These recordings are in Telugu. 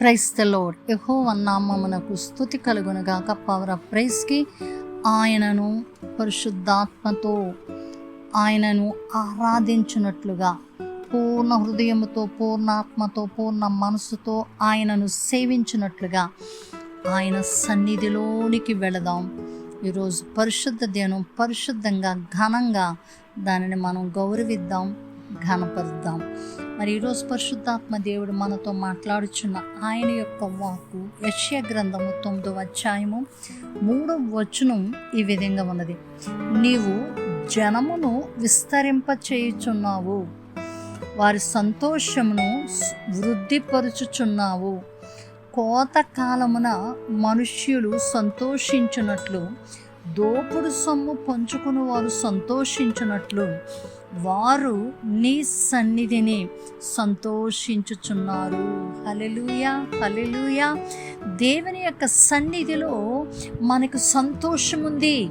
క్రైస్తలోడ్ యహో నామమునకు స్థుతి కలుగునుగాక పవర్ ఆఫ్ ప్రైస్కి ఆయనను పరిశుద్ధాత్మతో ఆయనను ఆరాధించున్నట్లుగా పూర్ణ హృదయముతో పూర్ణాత్మతో పూర్ణ మనసుతో ఆయనను సేవించినట్లుగా ఆయన సన్నిధిలోనికి వెళదాం. ఈరోజు పరిశుద్ధ దినం పరిశుద్ధంగా ఘనంగా దానిని మనం గౌరవిద్దాం. ఘనపరుద్దాం. మరి ఈరోజు పరిశుద్ధాత్మ దేవుడు మనతో మాట్లాడుచున్న ఆయన యొక్క వాక్కు యశ్య గ్రంథము తొమ్మిదవ అధ్యాయము మూడవ వచనం ఈ విధంగా ఉన్నది. నీవు జనమును విస్తరింప చేయుచున్నావు వారి సంతోషమును వృద్ధిపరుచుచున్నావు. కోత కాలమున మనుష్యులు సంతోషించున్నట్లు దోపుడు సొమ్ము పంచుకుని వారు సంతోషించినట్లు వారు నీ సన్నిధిని సంతోషించుచున్నారు. హలెలుయా హలెలుయా దేవుని యొక్క సన్నిధిలో మనకు సంతోషం ఉంది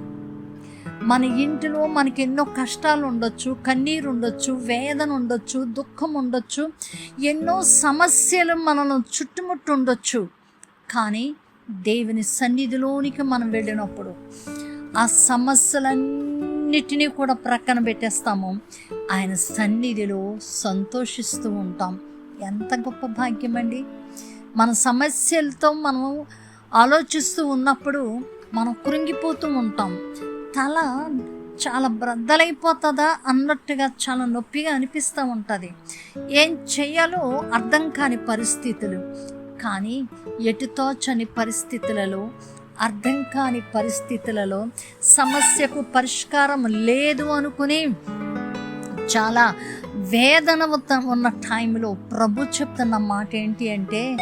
మన ఇంటిలో మనకి ఎన్నో కష్టాలు ఉండొచ్చు కన్నీరు ఉండొచ్చు వేదన ఉండొచ్చు దుఃఖం ఉండొచ్చు ఎన్నో సమస్యలు మనను చుట్టుముట్టు ఉండొచ్చు కానీ దేవుని సన్నిధిలోనికి మనం వెళ్ళినప్పుడు ఆ సమస్యలన్నిటినీ కూడా ప్రక్కన పెట్టేస్తాము. ఆయన సన్నిధిలో సంతోషిస్తూ ఉంటాం. ఎంత గొప్ప భాగ్యం అండి మన సమస్యలతో మనం ఆలోచిస్తూ ఉన్నప్పుడు మనం కృంగిపోతూ ఉంటాం. తల చాలా బ్రద్దలైపోతుందా అన్నట్టుగా చాలా నొప్పిగా అనిపిస్తూ ఉంటుంది. ఏం చేయాలో అర్థం కాని పరిస్థితులు. కానీ ఎటుతో చని పరిస్థితులలో అర్థం కాని పరిస్థితులలో సమస్యకు పరిష్కారం లేదు అనుకుని చాలా వేదన ఉన్న టైంలో ప్రభు చెప్తున్న మాట ఏంటి అంటే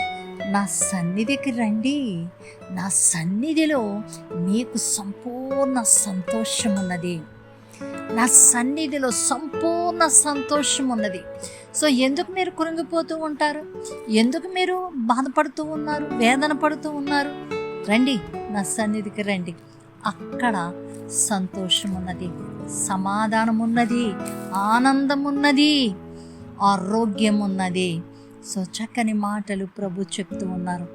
నా సన్నిధికి రండి. నా సన్నిధిలో నీకు సంపూర్ణ సంతోషం ఉన్నది నా సన్నిధిలో సంపూర్ణ సంతోషం ఉన్నది సో ఎందుకు మీరు కురింగిపోతూ ఉంటారు? ఎందుకు మీరు బాధపడుతూ ఉన్నారు? వేదన పడుతూ ఉన్నారు? రండి నా సన్నిధికి రండి. అక్కడ సంతోషం ఉన్నది సమాధానం ఉన్నది ఆనందం ఉన్నది ఆరోగ్యం ఉన్నది సో చక్కని మాటలు ప్రభు చెప్తూ ఉన్నారు.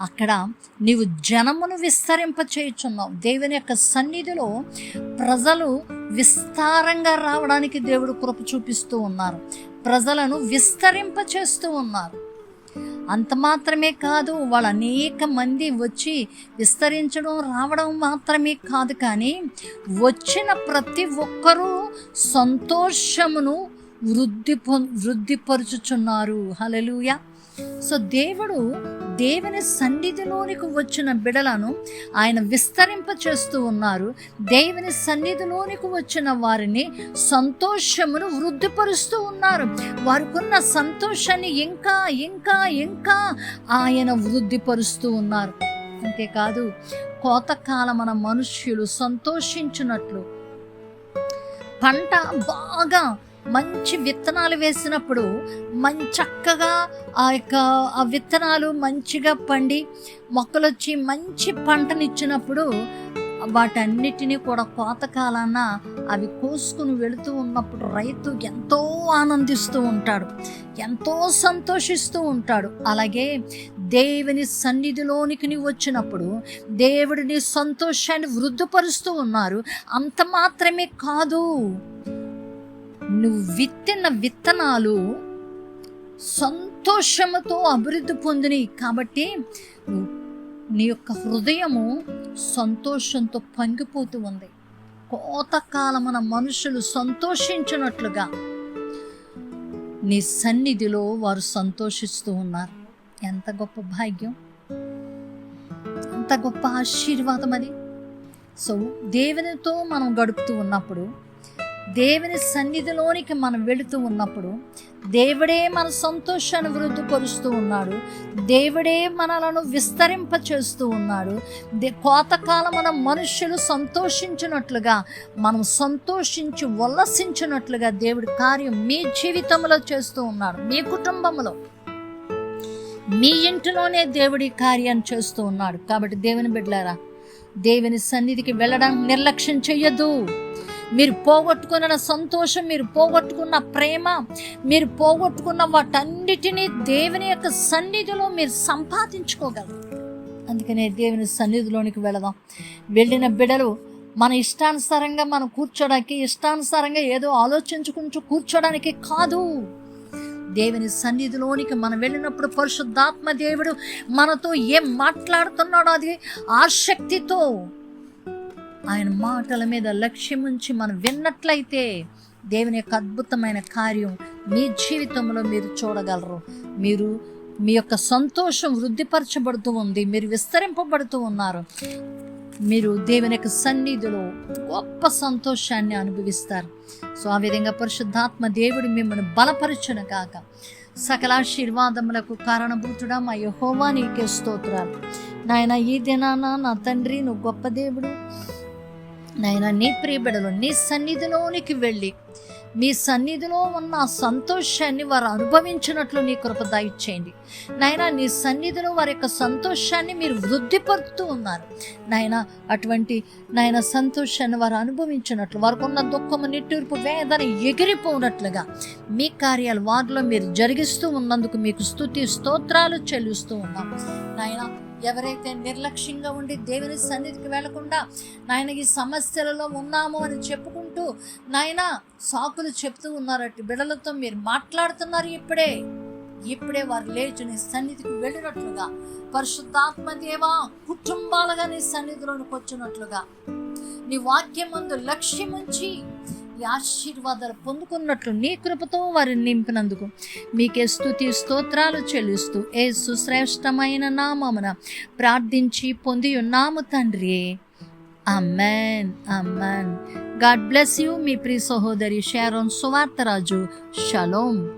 అక్కడ నీవు జనమును విస్తరింప చేయుచున్నావు దేవుని యొక్క సన్నిధిలో ప్రజలు విస్తారంగా రావడానికి దేవుడు కృప చూపిస్తూ ఉన్నారు. ప్రజలను విస్తరింప చేస్తూ ఉన్నారు. అంత మాత్రమే కాదు వాళ్ళు అనేక మంది వచ్చి విస్తరించడం రావడం మాత్రమే కాదు కానీ వచ్చిన ప్రతి ఒక్కరూ సంతోషమును వృద్ధి వృద్ధిపరుచుచున్నారు. హలలుయ సో దేవుడు దేవుని సన్నిధిలోనికి వచ్చిన బిడలను ఆయన విస్తరింప చేస్తూ ఉన్నారు. దేవుని సన్నిధిలోనికి వచ్చిన వారిని సంతోషమును వృద్ధిపరుస్తూ ఉన్నారు. వారికున్న సంతోషాన్ని ఇంకా ఇంకా ఇంకా ఆయన వృద్ధిపరుస్తూ ఉన్నారు. అంతేకాదు కోతకాలమన మనుష్యులు సంతోషించినట్లు పంట బాగా మంచి విత్తనాలు వేసినప్పుడు మంచి చక్కగా ఆ యొక్క ఆ విత్తనాలు మంచిగా పండి మొక్కలు వచ్చి మంచి పంటనిచ్చినప్పుడు వాటన్నిటినీ కూడా కోతకాలాన అవి కోసుకుని వెళుతూ ఉన్నప్పుడు రైతు ఎంతో ఆనందిస్తూ ఉంటాడు. ఎంతో సంతోషిస్తూ ఉంటాడు. అలాగే దేవుని సన్నిధిలోనికి వచ్చినప్పుడు దేవుడిని సంతోషాన్ని వృద్ధిపరుస్తూ ఉన్నారు. అంత మాత్రమే కాదు. నువ్వు విత్తిన విత్తనాలు సంతోషముతో అభివృద్ధి పొందినవి. కాబట్టి నువ్వు నీ యొక్క హృదయము సంతోషంతో పంగిపోతూ ఉంది. కోతకాలమున మనుషులు సంతోషించినట్లుగా నీ సన్నిధిలో వారు సంతోషిస్తూ ఉన్నారు. ఎంత గొప్ప భాగ్యం. ఎంత గొప్ప ఆశీర్వాదం అది. సో దేవునితో మనం గడుపుతూ ఉన్నప్పుడు దేవుని సన్నిధిలోనికి మనం వెళుతూ ఉన్నప్పుడు దేవుడే మన సంతోషాన్ని వృద్ధిపరుస్తూ ఉన్నాడు. దేవుడే మనలను విస్తరింప చేస్తూ ఉన్నాడు. దే కోతకాలం మన మనుషులు సంతోషించినట్లుగా మనం సంతోషించి ఉల్లసించినట్లుగా దేవుడి కార్యం మీ జీవితంలో చేస్తూ ఉన్నాడు. మీ కుటుంబంలో. మీ ఇంటిలోనే దేవుడి కార్యాన్ని చేస్తూ ఉన్నాడు. కాబట్టి దేవుని బిడ్డలారా దేవుని సన్నిధికి వెళ్ళడం నిర్లక్ష్యం చెయ్యొద్దు. మీరు పోగొట్టుకున్న సంతోషం మీరు పోగొట్టుకున్న ప్రేమ మీరు పోగొట్టుకున్న వాటన్నిటినీ దేవుని యొక్క సన్నిధిలో మీరు సంపాదించుకోగలరు. అందుకనే దేవుని సన్నిధిలోనికి వెళదాం. వెళ్ళిన బిడలు మన ఇష్టానుసారంగా మనం కూర్చోడానికి ఇష్టానుసారంగా ఏదో ఆలోచించుకుంటూ కూర్చోడానికి కాదు. దేవుని సన్నిధిలోనికి మనం వెళ్ళినప్పుడు పరిశుద్ధాత్మ దేవుడు మనతో ఏం మాట్లాడుతున్నాడో అది ఆసక్తితో ఆయన మాటల మీద లక్ష్యం ఉంచి మనం విన్నట్లయితే దేవుని యొక్క అద్భుతమైన కార్యం మీ జీవితంలో మీరు చూడగలరు. మీరు మీ యొక్క సంతోషం వృద్ధిపరచబడుతూ ఉంది. మీరు విస్తరింపబడుతూ ఉన్నారు. మీరు దేవుని యొక్క సన్నిధిలో గొప్ప సంతోషాన్ని అనుభవిస్తారు. సో ఆ విధంగా పరిశుద్ధాత్మ దేవుడు మిమ్మల్ని బలపరచును కాక సకలాశీర్వాదములకు కారణభూతుడా మా యహోవా నీకే స్తోత్రాలు. నాయన ఈ దినాన నా తండ్రి నువ్వు గొప్ప దేవుడు. నాయన నీ ప్రియబిడలు నీ సన్నిధిలోనికి వెళ్ళి మీ సన్నిధిలో ఉన్న ఆ సంతోషాన్ని వారు అనుభవించినట్లు నీ కృప దయచేయండి. నాయన నీ సన్నిధిలో వారి యొక్క సంతోషాన్ని మీరు వృద్ధిపరుతూ ఉన్నారు. నాయన అటువంటి నాయన సంతోషాన్ని వారు అనుభవించినట్లు వారికి ఉన్న దుఃఖము నిట్టూర్పు వేదన ఎగిరిపోనట్లుగా మీ కార్యాలు వారిలో మీరు జరిగిస్తూ ఉన్నందుకు మీకు స్తుతి స్తోత్రాలు చెల్లిస్తూ ఉన్నాం. నాయన ఎవరైతే నిర్లక్ష్యంగా ఉండి దేవుని సన్నిధికి వెళ్ళకుండా నాయన ఈ సమస్యలలో ఉన్నాము అని చెప్పుకుంటూ నాయన సాకులు చెప్తూ ఉన్నారట బిడలతో మీరు మాట్లాడుతున్నారు ఇప్పుడే. ఇప్పుడే వారు లేచి నీ సన్నిధికి వెళ్ళినట్లుగా పరిశుద్ధాత్మ దేవా కుటుంబాలుగా నీ సన్నిధిలోనికి వచ్చినట్లుగా నీ వాక్యం ముందు లక్ష్యముంచి ఈ ఆశీర్వాదాలు పొందుకున్నట్లు నీ కృపతో వారిని నింపినందుకు మీకే స్థుతి స్తోత్రాలు చెల్లిస్తూ ఏ సుశ్రేష్టమైన నామమున ప్రార్థించి పొంది ఉన్నాము తండ్రి. Amen amen god bless you మీ ప్రియ సహోదరి షారోన్ సువార్తరాజు. షలోమ్